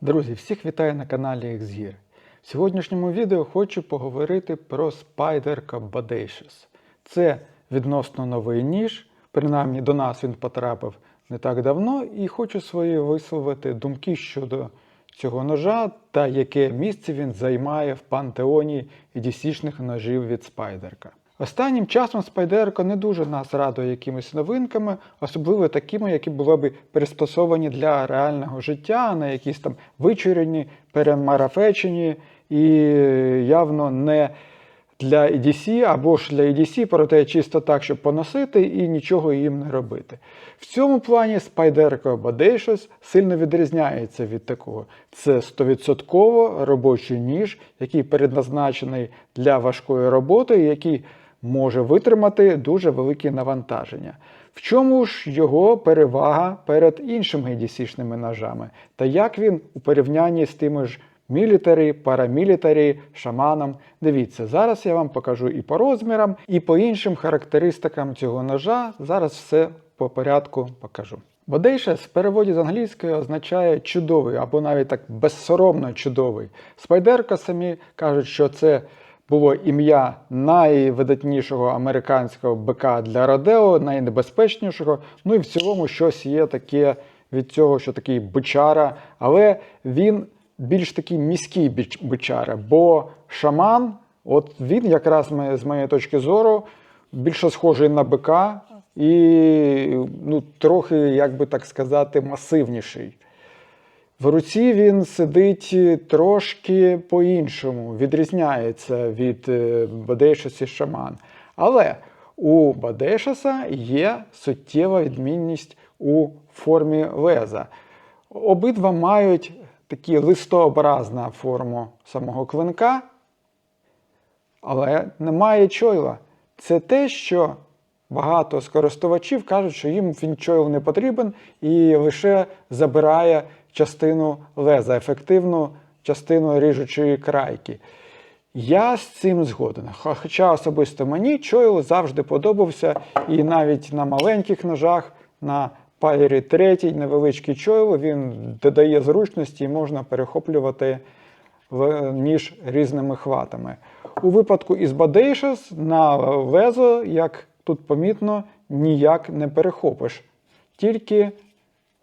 Друзі, всіх вітаю на каналі XGear. В сьогоднішньому відео хочу поговорити про Spider Bodacious. Це відносно новий ніж, принаймні до нас він потрапив не так давно, і хочу свої висловити думки щодо цього ножа та яке місце він займає в пантеоні EDC-шних ножів від Спайдерка. Останнім часом Спайдерко не дуже нас радує якимись новинками, особливо такими, які були б пристосовані для реального життя, а не якісь там вичурені, перемарафечені і явно не для EDC або ж для EDC, проте чисто так, щоб поносити і нічого їм не робити. В цьому плані Spyderco Bodacious сильно відрізняється від такого. Це 100% робочий ніж, який предназначений для важкої роботи, який може витримати дуже великі навантаження. В чому ж його перевага перед іншими EDC-шними ножами? Та як він у порівнянні з тими ж мілітарі, парамілітарі, шаманом? Дивіться, зараз я вам покажу і по розмірам, і по іншим характеристикам цього ножа. Зараз все по порядку покажу. Bodacious в переводі з англійської означає чудовий або навіть так безсоромно чудовий. Спайдерка самі кажуть, що це було ім'я найвидатнішого американського бика для Родео, найнебезпечнішого. Ну і в цілому щось є таке від цього, що такий бичара, але він більш такий міський бичара, бо шаман, от він якраз з моєї точки зору більше схожий на бика і ну, трохи, як би так сказати, масивніший. В руці він сидить трошки по-іншому, відрізняється від Бадейшаса і Шаман. Але у Бадейшаса є суттєва відмінність у формі леза. Обидва мають такі листообразна форму самого клинка, але немає чойла. Це те, що багато з користувачів кажуть, що їм він чойл не потрібен і лише забирає частину леза, ефективну частину ріжучої крайки. Я з цим згоден. Хоча особисто мені чойл завжди подобався, і навіть на маленьких ножах, на Пайрі 3 невеличкий чойл, він додає зручності і можна перехоплювати ніж різними хватами. У випадку із Bodacious на лезо, як тут помітно, ніяк не перехопиш. Тільки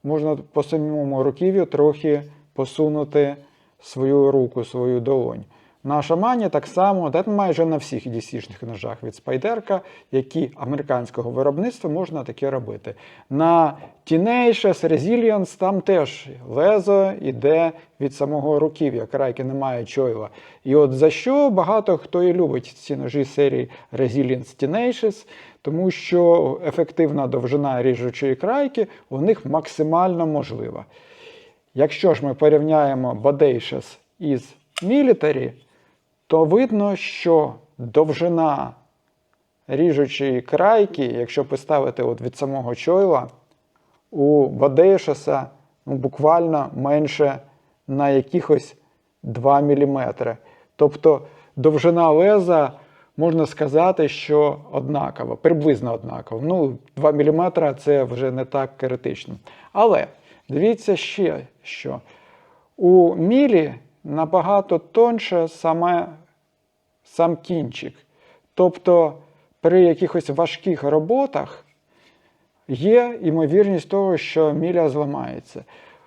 можна по самому руків'ю трохи посунути свою руку, свою долонь. На шамані так само, та майже на всіх EDC-шних ножах від Спайдерка, які американського виробництва можна таке робити. На Tenacious, Resilience там теж лезо йде від самого руків'я, крайки немає чойла. І от за що багато хто і любить ці ножі серії Resilience Tenacious, тому що ефективна довжина ріжучої крайки у них максимально можлива. Якщо ж ми порівняємо Bodacious із Military, то видно, що довжина ріжучої крайки, якщо поставити от від самого чойла, у Bodacious ну, буквально менше на якихось 2 мм. Тобто довжина леза, можна сказати, що однакова, приблизно однакова. Ну, 2 мм це вже не так критично. Але дивіться ще, що у мілі набагато тонше саме сам кінчик. Тобто при якихось важких роботах є ймовірність того, що міля зламається.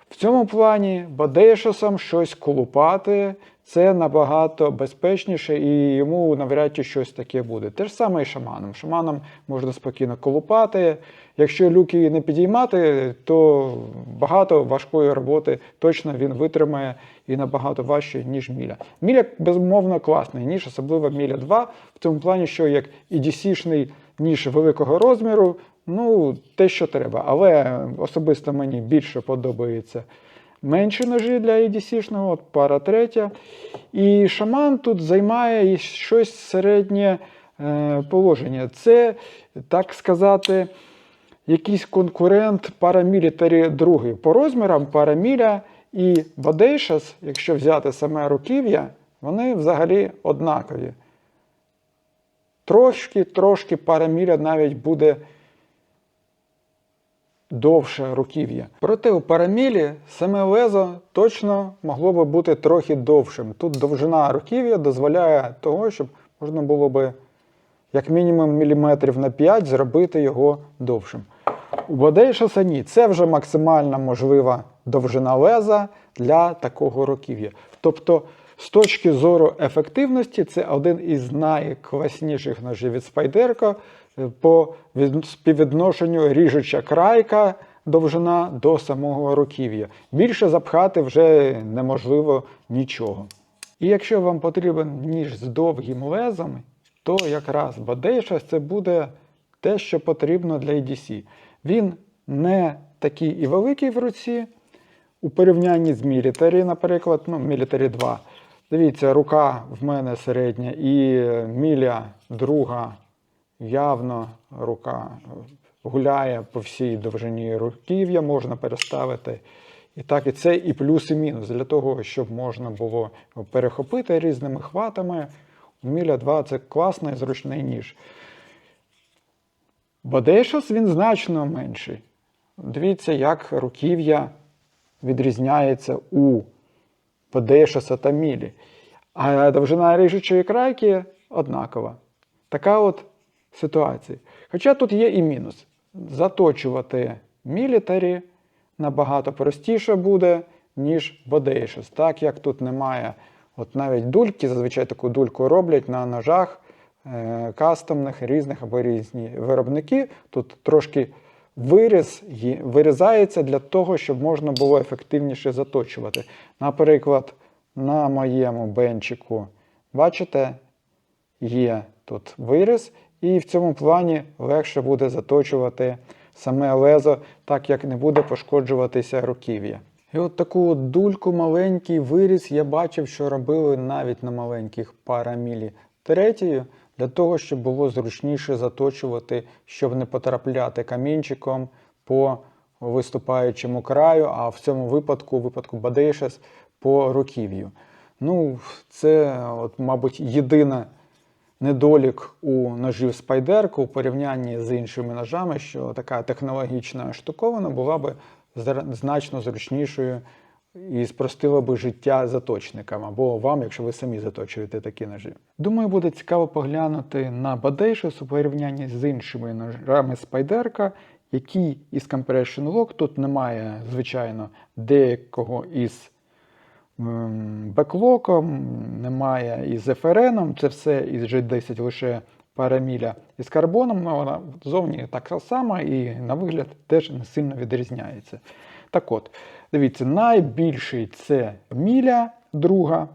В цьому плані Бадейшосом щось колупати це набагато безпечніше і йому навряд чи щось таке буде. Те ж саме і шаманом. Шаманом можна спокійно колупати. Якщо люки не підіймати, то багато важкої роботи точно він витримає і набагато важче, ніж міля. Міля, безумовно, класний ніж, особливо міля 2, в тому плані, що як EDC-шний ніж великого розміру, ну, те, що треба. Але особисто мені більше подобається менші ножі для EDC-шного, от пара третя. І шаман тут займає щось середнє е, положення. Це, так сказати, якийсь конкурент парамілітарі другий. По розмірам параміля і Bodacious, якщо взяти саме руків'я, вони взагалі однакові. Трошки, трошки параміля навіть буде довше руків'я. Проте у парамілі саме лезо точно могло би бути трохи довшим. Тут довжина руків'я дозволяє того, щоб можна було би як мінімум міліметрів на 5 зробити його довшим. У Бодейшаса ні, це вже максимальна можлива довжина леза для такого руків'я. Тобто, з точки зору ефективності, це один із найкласніших ножів від Спайдерко по співвідношенню ріжуча крайка довжина до самого руків'я. Більше запхати вже неможливо нічого. І якщо вам потрібен ніж з довгим лезом, то якраз Бодейшас це буде те, що потрібно для EDC. Він не такий і великий в руці у порівнянні з Military, наприклад, ну, Military 2. Дивіться, рука в мене середня і міля друга явно рука гуляє по всій довжині руків'я, можна переставити. І так, і це і плюс, і мінус. Для того, щоб можна було перехопити різними хватами. У Міля 2 це класний зручний ніж. Бодейшос він значно менший. Дивіться, як руків'я відрізняється у Бодейшоса та Мілі. А довжина ріжучої крайки однакова. Така от ситуація. Хоча тут є і мінус. Заточувати мілітарі набагато простіше буде, ніж Бодейшос. Так як тут немає от навіть дульки, зазвичай таку дульку роблять на ножах е, кастомних, різних або різні виробники. Тут трошки виріз вирізається для того, щоб можна було ефективніше заточувати. Наприклад, на моєму бенчику, бачите, є тут виріз, і в цьому плані легше буде заточувати саме лезо, так як не буде пошкоджуватися руків'я. І от таку от дульку маленький виріз я бачив, що робили навіть на маленьких парамілі третьою, для того, щоб було зручніше заточувати, щоб не потрапляти камінчиком по виступаючому краю, а в цьому випадку, у випадку Бадейшес, по руків'ю. Ну, це, от, мабуть, єдина недолік у ножів Спайдерка у порівнянні з іншими ножами, що така технологічна штуковина була би значно зручнішою і спростила би життя заточникам або вам, якщо ви самі заточуєте такі ножі. Думаю, буде цікаво поглянути на Badacious у порівнянні з іншими ножами Спайдерка, які із Compression Lock, тут немає, звичайно, деякого із беклоком, немає із FRN, це все із G10 лише параміля із карбоном, вона зовні така сама і на вигляд теж не сильно відрізняється. Так от, дивіться, найбільший це міля друга,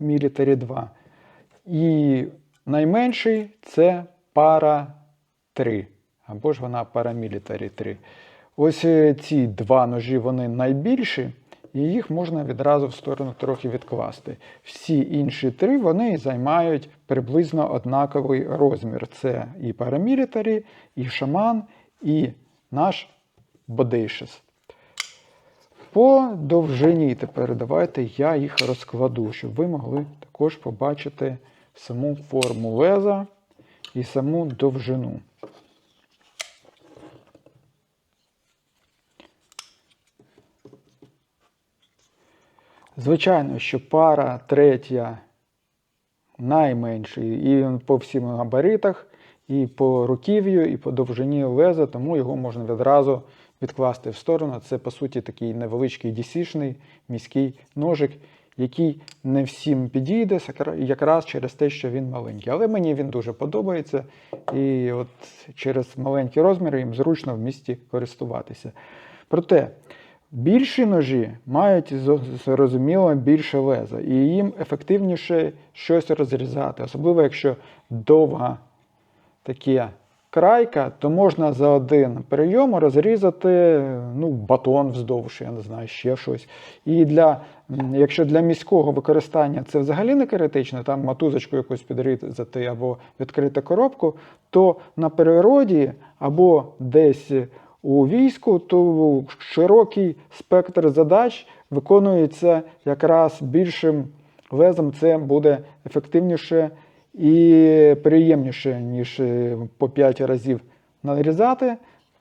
Military 2. І найменший це пара 3. Або ж вона парамілітарі 3. Ось е, ці два ножі вони найбільші, і їх можна відразу в сторону трохи відкласти. Всі інші три вони займають приблизно однаковий розмір. Це і парамілітарі, і шаман, і наш Бодейшес. По довжині тепер давайте я їх розкладу, щоб ви могли також побачити саму форму леза і саму довжину. Звичайно, що пара третя найменший і по всім габаритах, і по руків'ю, і по довжині леза, тому його можна відразу відкласти в сторону. Це, по суті, такий невеличкий дісішний міський ножик, який не всім підійде, якраз через те, що він маленький. Але мені він дуже подобається, і от через маленькі розміри їм зручно в місті користуватися. Проте більші ножі мають зрозуміло більше леза, і їм ефективніше щось розрізати, особливо якщо довга таке крайка, то можна за один прийом розрізати ну, батон вздовж, я не знаю, ще щось. І для, якщо для міського використання це взагалі не критично, там матузочку якусь підрізати або відкрити коробку, то на природі або десь у війську, то широкий спектр задач виконується якраз більшим лезом. Це буде ефективніше і приємніше, ніж е, по 5 разів нарізати.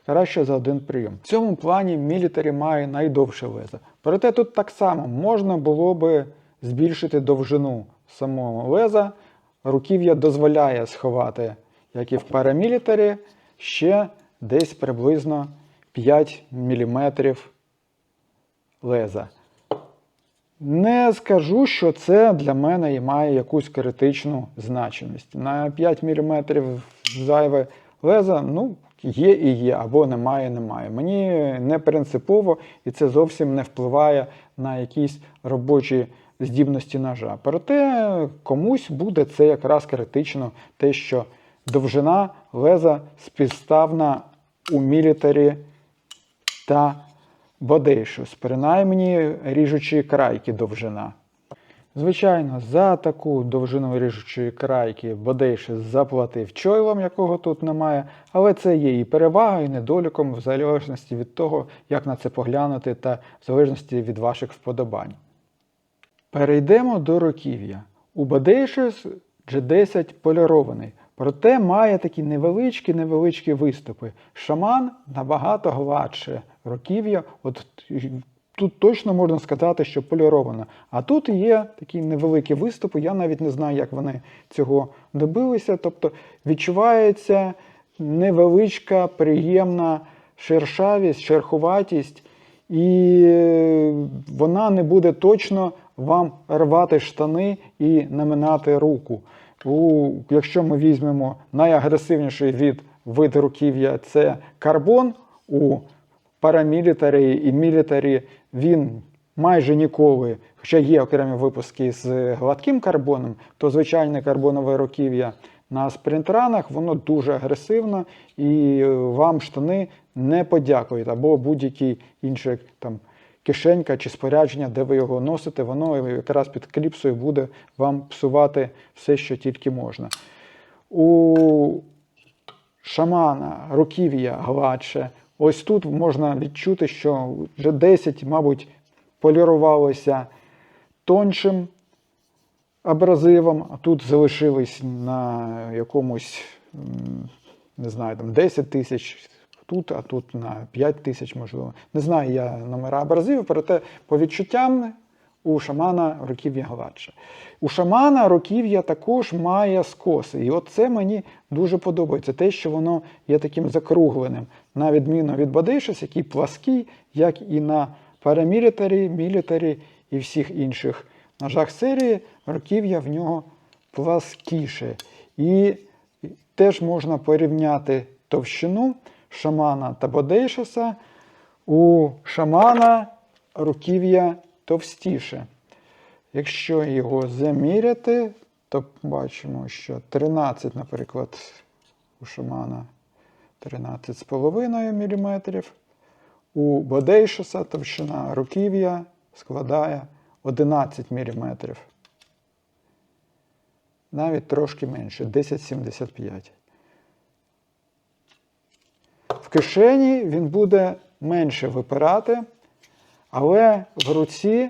краще за один прийом. В цьому плані мілітарі має найдовше лезо. Проте тут так само можна було би збільшити довжину самого леза. Руків'я дозволяє сховати, як і в парамілітарі, ще десь приблизно 5 мм леза. Не скажу, що це для мене і має якусь критичну значимість. На 5 мм зайве леза, ну, є і є, або немає, немає. Мені не принципово і це зовсім не впливає на якісь робочі здібності ножа. Проте комусь буде це якраз критично, те, що довжина леза співставна у мілітарі та бодейшус, принаймні ріжучі крайки довжина. Звичайно, за таку довжину ріжучої крайки бодейшис заплатив чойлом, якого тут немає, але це є і перевага, і недоліком, в залежності від того, як на це поглянути, та в залежності від ваших вподобань. Перейдемо до руків'я. У Bodacious G10 полірований, проте має такі невеличкі невеличкі виступи. Шаман набагато гладше руків'я. От Тут точно можна сказати, що поліровано. А тут є такі невеликі виступи, я навіть не знаю, як вони цього добилися. Тобто відчувається невеличка, приємна шершавість, шерхуватість, і вона не буде точно вам рвати штани і наминати руку. У, Якщо ми візьмемо найагресивніший від вид руків'я, це карбон. у парамілітарі і мілітарі він майже ніколи, хоча є окремі випуски з гладким карбоном, то звичайне карбонове руків'я на спринтранах, воно дуже агресивно і вам штани не подякують, або будь-який інший там. Кишенька чи спорядження, де ви його носите, воно якраз під кліпсою буде вам псувати все, що тільки можна. У шамана руків'я гладше, Ось тут можна відчути, що вже 10, мабуть, полірувалося тоншим абразивом, а тут залишились на якомусь, не знаю, там 10 тисяч тут, а тут на 5 тисяч, можливо. Не знаю я номера абразивів, проте по відчуттям у шамана руків'я гладше. У шамана руків'я також має скоси. І от це мені дуже подобається. Те, що воно є таким закругленим, на відміну від Бадейшес, який плаский, як і на парамілітарі, мілітарі і всіх інших ножах серії, руків'я в нього пласкіше. І теж можна порівняти товщину шамана та Бодейшеса. У шамана руків'я товстіше. Якщо його заміряти, то бачимо, що 13, наприклад, у шамана 13,5 мм. У Бодейшеса товщина руків'я складає 11 мм. Навіть трошки менше 10,75. Кишені він буде менше випирати. Але в руці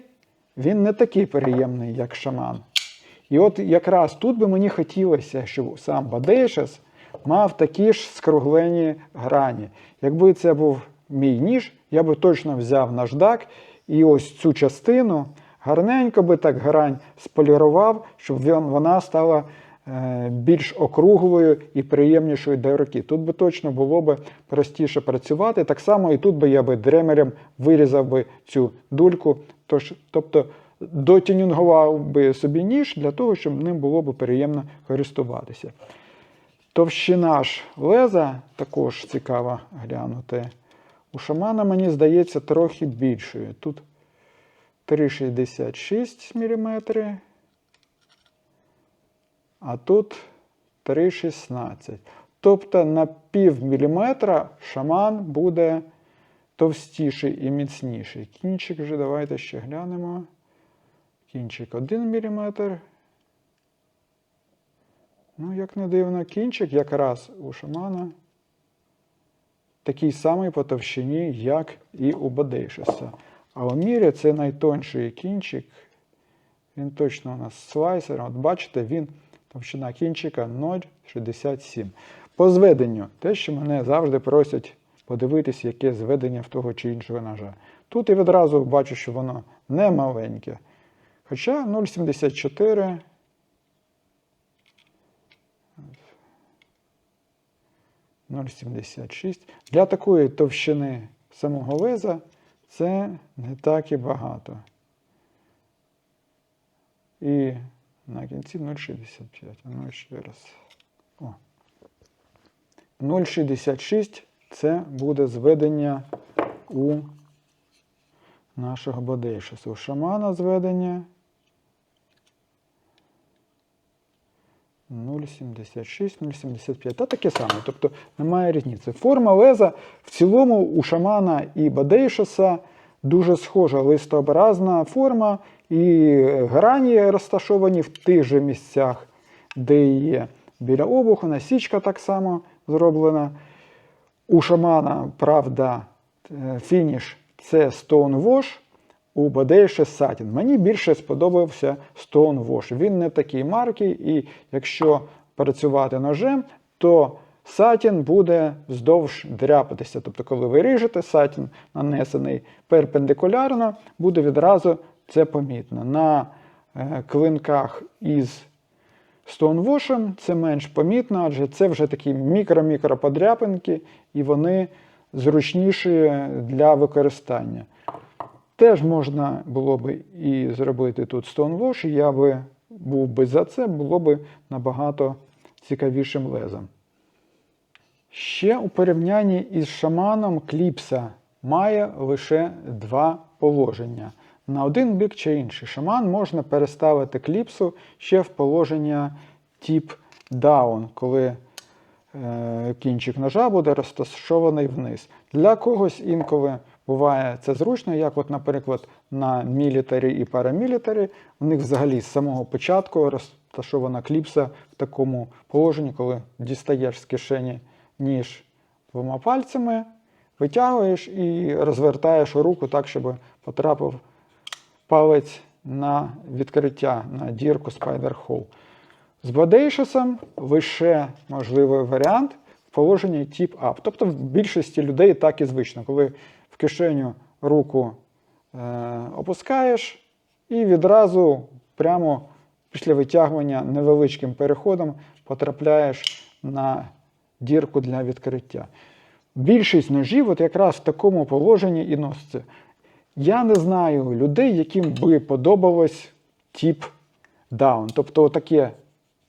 він не такий приємний, як шаман. І от якраз тут би мені хотілося, щоб сам Бадейшес мав такі ж скруглені грані. Якби це був мій ніж, я би точно взяв наждак і ось цю частину гарненько би так грань сполірував, щоб вона стала більш округлою і приємнішою для руки. Тут би точно було б простіше працювати. Так само і тут би я би дремерем вирізав би цю дульку, тож, тобто дотюнінгував би собі ніж для того, щоб ним було б приємно користуватися. Товщина ж леза також цікаво глянути. У шамана, мені здається, трохи більшою. Тут 3,66 мм а тут 3,16. Тобто на пів міліметра шаман буде товстіший і міцніший. Кінчик вже давайте ще глянемо. Кінчик 1 мм. Ну, як не дивно, кінчик якраз у шамана такий самий по товщині, як і у Бодейшеса. А у мірі це найтонший кінчик. Він точно у нас слайсер. От бачите, він Товщина кінчика 0,67. По зведенню, те, що мене завжди просять подивитись, яке зведення в того чи іншого ножа. Тут я відразу бачу, що воно не маленьке. Хоча 0,74. 0,76. Для такої товщини самого леза це не так і багато. І на кінці 0,65. А ну ще раз. О. 0,66 це буде зведення у нашого Бодейшеса. У шамана зведення 0,76, 0,75. Та таке саме. Тобто немає різниці. Форма леза в цілому у шамана і Бадейшеса дуже схожа листообразна форма, і грані розташовані в тих же місцях, де є біля обуху, насічка так само зроблена. У шамана, правда, е, фініш це Stonewash, у Бадейше Satin. Мені більше сподобався Stonewash. Він не такий маркий, і якщо працювати ножем, то Satin буде вздовж дряпатися. Тобто, коли ви ріжете Satin, нанесений перпендикулярно, буде відразу це помітно. На е, клинках із Стоунвошем це менш помітно, адже це вже такі мікро-мікро подряпинки, і вони зручніші для використання. Теж можна було би і зробити тут Stonewash, і я би був би за це, було би набагато цікавішим лезом. Ще у порівнянні із шаманом кліпса має лише два положення. На один бік чи інший. Шаман можна переставити кліпсу ще в положення тип down, коли е, кінчик ножа буде розташований вниз. Для когось інколи буває це зручно, як, от, наприклад, на мілітарі і парамілітарі. У них взагалі з самого початку розташована кліпса в такому положенні, коли дістаєш з кишені ніж двома пальцями, витягуєш і розвертаєш руку так, щоб потрапив палець на відкриття на дірку Spider Hole. З Бадейшесом лише можливий варіант в положенні up. Тобто в більшості людей так і звично, коли в кишеню руку е, опускаєш і відразу прямо після витягування невеличким переходом потрапляєш на дірку для відкриття. Більшість ножів от якраз в такому положенні і носиться. Я не знаю людей, яким би подобалось тип даун. Тобто таке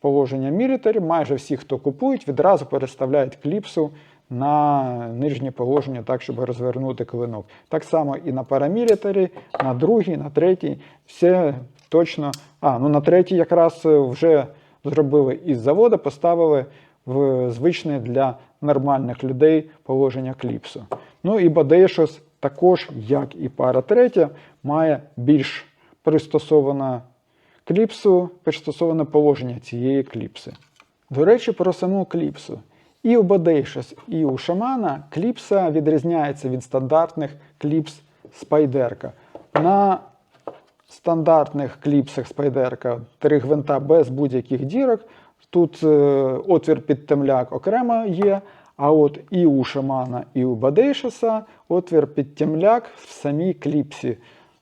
положення мілітарі, майже всі, хто купують, відразу переставляють кліпсу на нижнє положення, так, щоб розвернути клинок. Так само і на парамілітарі, на другій, на третій. Все точно. А, ну на третій якраз вже зробили із заводу, поставили в звичне для нормальних людей положення кліпсу. Ну і Бадейшос також, як і пара третя, має більш пристосоване кліпсу, пристосоване положення цієї кліпси. До речі, про саму кліпсу. І у Бадейшос, і у шамана кліпса відрізняється від стандартних кліпс спайдерка. На стандартних кліпсах спайдерка три гвинта без будь-яких дірок. Тут е, отвір під темляк окремо є, а от і у шамана, і у Бадейшеса отвір під темляк в самій кліпсі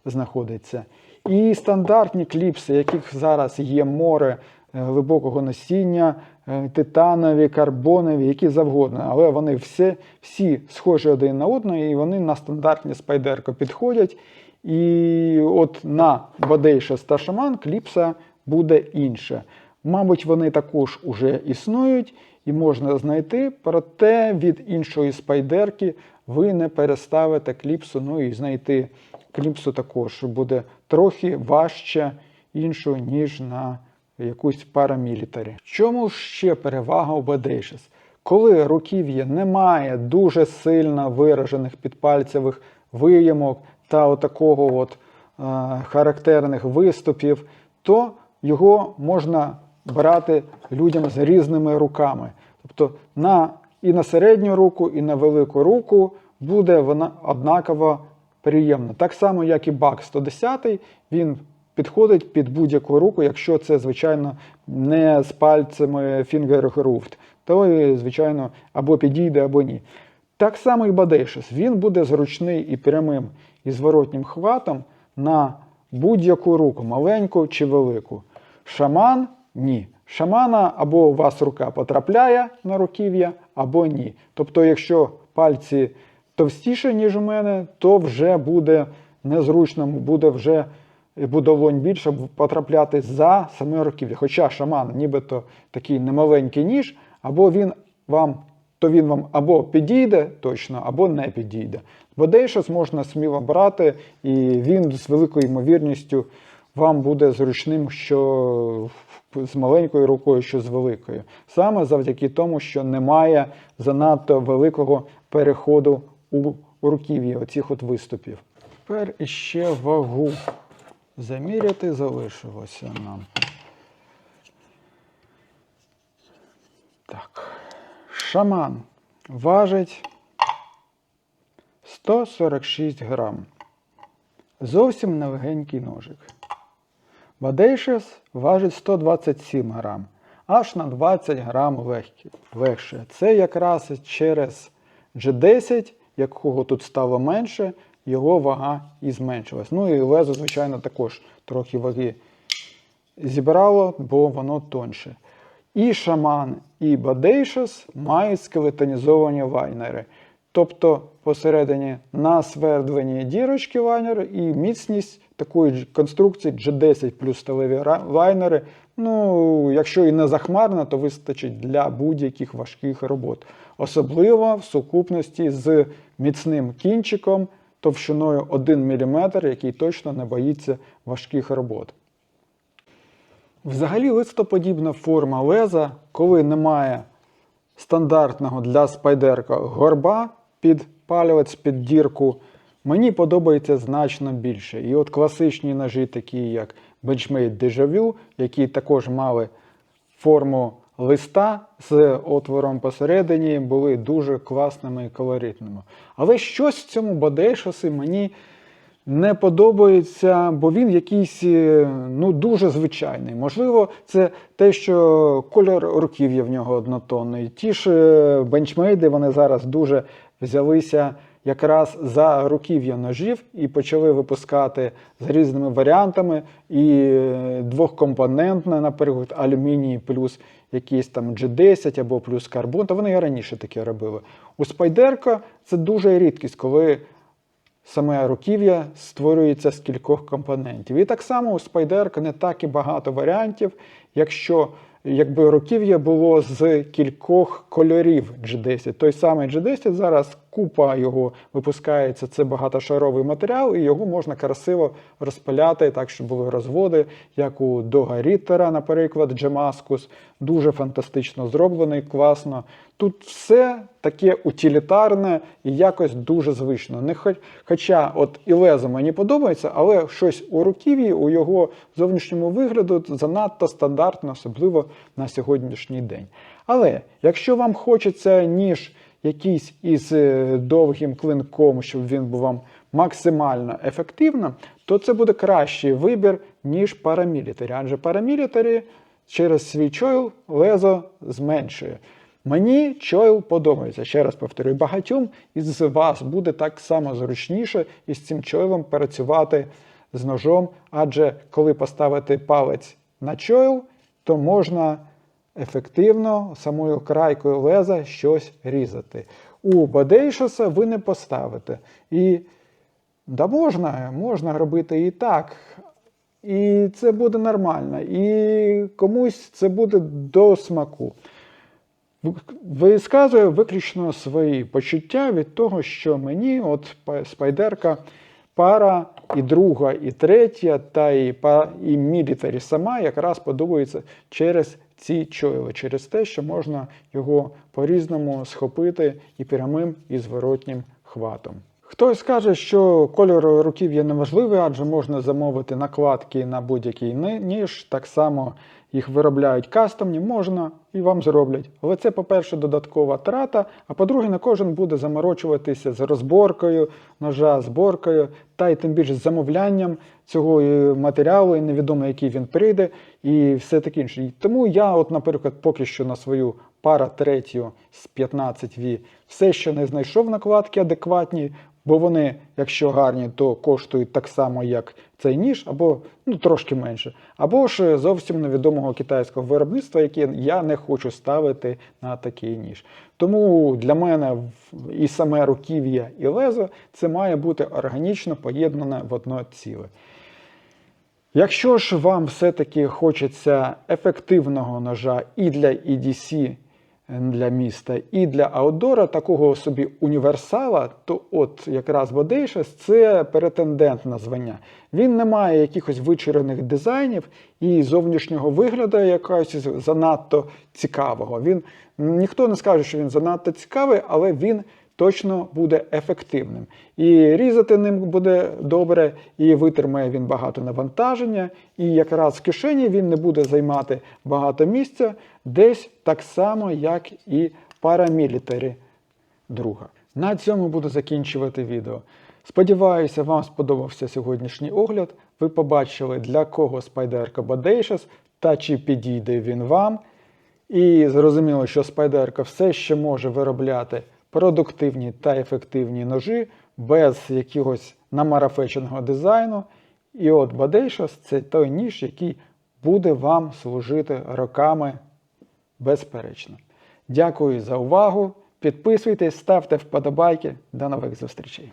знаходиться. І стандартні кліпси, яких зараз є море е, глибокого носіння, е, титанові, карбонові, які завгодно. Але вони всі, всі схожі один на одного, і вони на стандартні спайдерко підходять. І от на Бадейшес та шаман кліпса буде інша. Мабуть, вони також уже існують і можна знайти, проте від іншої спайдерки ви не переставите кліпсу, ну і знайти кліпсу також буде трохи важче іншого, ніж на якусь парамілітарі. В чому ще перевага у Бадейшес? Коли руків'я немає дуже сильно виражених підпальцевих виямок та отакого от, е, характерних виступів, то його можна брати людям з різними руками. Тобто на, і на середню руку, і на велику руку буде вона однаково приємна. Так само, як і бак 110, він підходить під будь-яку руку, якщо це, звичайно, не з пальцями grooved, то, звичайно, або підійде, або ні. Так само і Бадейшес. Він буде зручний і прямим і зворотнім хватом на будь-яку руку, маленьку чи велику. Шаман ні. Шамана або у вас рука потрапляє на руків'я, або ні. Тобто, якщо пальці товстіше, ніж у мене, то вже буде незручно, буде вже будовонь більше потрапляти за саме руків'я. Хоча шаман, нібито такий немаленький ніж, або він вам, то він вам або підійде точно, або не підійде. Бодейшос можна сміло брати, і він з великою ймовірністю вам буде зручним, що з маленькою рукою, що з великою. Саме завдяки тому, що немає занадто великого переходу у руків'ї оцих от виступів. Тепер іще вагу заміряти залишилося нам. Так. Шаман важить 146 грам. Зовсім нелегенький ножик. Бадейшес важить 127 грам, аж на 20 грам легше. Це якраз через G10, якого тут стало менше, його вага і зменшилась. Ну і лезо, звичайно, також трохи ваги зібрало, бо воно тонше. І шаман, і бадейшес мають скелетонізовані лайнери. Тобто посередині насвердлені дірочки лайнеру і міцність такої конструкції G10 плюс сталеві лайнери. Ну, якщо і не захмарна, то вистачить для будь-яких важких робот. Особливо в сукупності з міцним кінчиком товщиною 1 мм, який точно не боїться важких робот. Взагалі листоподібна форма леза, коли немає стандартного для спайдерка горба під палець, під дірку, мені подобається значно більше. І от класичні ножі, такі як Benchmade Deja Vu, які також мали форму листа з отвором посередині, були дуже класними і колоритними. Але щось в цьому Бадейшосі мені не подобається, бо він якийсь е, ну, дуже звичайний. Можливо, це те, що кольор руків'я в нього однотонний. Ті ж бенчмейди вони зараз дуже взялися якраз за руків'я ножів і почали випускати з різними варіантами. І е, двохкомпонентне, наприклад, алюміній плюс якийсь там G10 або плюс карбон. Та вони і раніше таке робили. У спайдерка це дуже рідкість, коли саме руків'я створюється з кількох компонентів. І так само у спайдерка не так і багато варіантів, якщо якби руків'я було з кількох кольорів G10. Той самий G10 зараз купа його випускається, це багатошаровий матеріал, і його можна красиво розпиляти, так, щоб були розводи, як у Дога Ріттера, наприклад, Джемаскус. Дуже фантастично зроблений, класно. Тут все таке утилітарне і якось дуже звично. Не хоч, хоча от і лезо мені подобається, але щось у руків'ї, у його зовнішньому вигляду занадто стандартно, особливо на сьогоднішній день. Але якщо вам хочеться ніж якийсь із е, довгим клинком, щоб він був вам максимально ефективним, то це буде кращий вибір, ніж парамілітарі. Адже парамілітарі через свій чойл лезо зменшує. Мені чойл подобається. Ще раз повторюю, багатьом із вас буде так само зручніше із цим чойлом працювати з ножом, адже коли поставити палець на чойл, то можна ефективно самою крайкою леза щось різати. У Бадейшоса ви не поставите. І да можна, можна робити і так. І це буде нормально. І комусь це буде до смаку. Висказує виключно свої почуття від того, що мені, от спайдерка, пара і друга, і третя, та і, і мілітарі сама якраз подобається через ці чойли, через те, що можна його по-різному схопити і прямим, і зворотнім хватом. Хтось скаже, що кольор руків'я не важливий, адже можна замовити накладки на будь-який ніж. Так само їх виробляють кастомні, можна і вам зроблять. Але це, по-перше, додаткова трата, а по-друге, не кожен буде заморочуватися з розборкою ножа, зборкою, та й тим більше з замовлянням цього е, матеріалу, і невідомо, який він прийде, і все таке інше. Тому я, от, наприклад, поки що на свою пара третю з 15V все ще не знайшов накладки адекватні, бо вони, якщо гарні, то коштують так само, як цей ніж, або ну, трошки менше. Або ж зовсім невідомого китайського виробництва, яке я не хочу ставити на такий ніж. Тому для мене і саме руків'я, і лезо це має бути органічно поєднане в одно ціле. Якщо ж вам все-таки хочеться ефективного ножа і для EDC для міста, і для аутдора, такого собі універсала, то от якраз Bodacious – це претендент на звання. Він не має якихось вичурених дизайнів і зовнішнього вигляду якогось занадто цікавого. Він ніхто не скаже, що він занадто цікавий, але він точно буде ефективним. І різати ним буде добре, і витримає він багато навантаження, і якраз в кишені він не буде займати багато місця, десь так само, як і парамілітарі друга. На цьому буду закінчувати відео. Сподіваюся, вам сподобався сьогоднішній огляд. Ви побачили, для кого спайдерка Bodacious та чи підійде він вам. І зрозуміло, що спайдерка все ще може виробляти продуктивні та ефективні ножі без якогось намарафеченого дизайну. І от Бадейшос – це той ніж, який буде вам служити роками безперечно. Дякую за увагу. Підписуйтесь, ставте вподобайки. До нових зустрічей.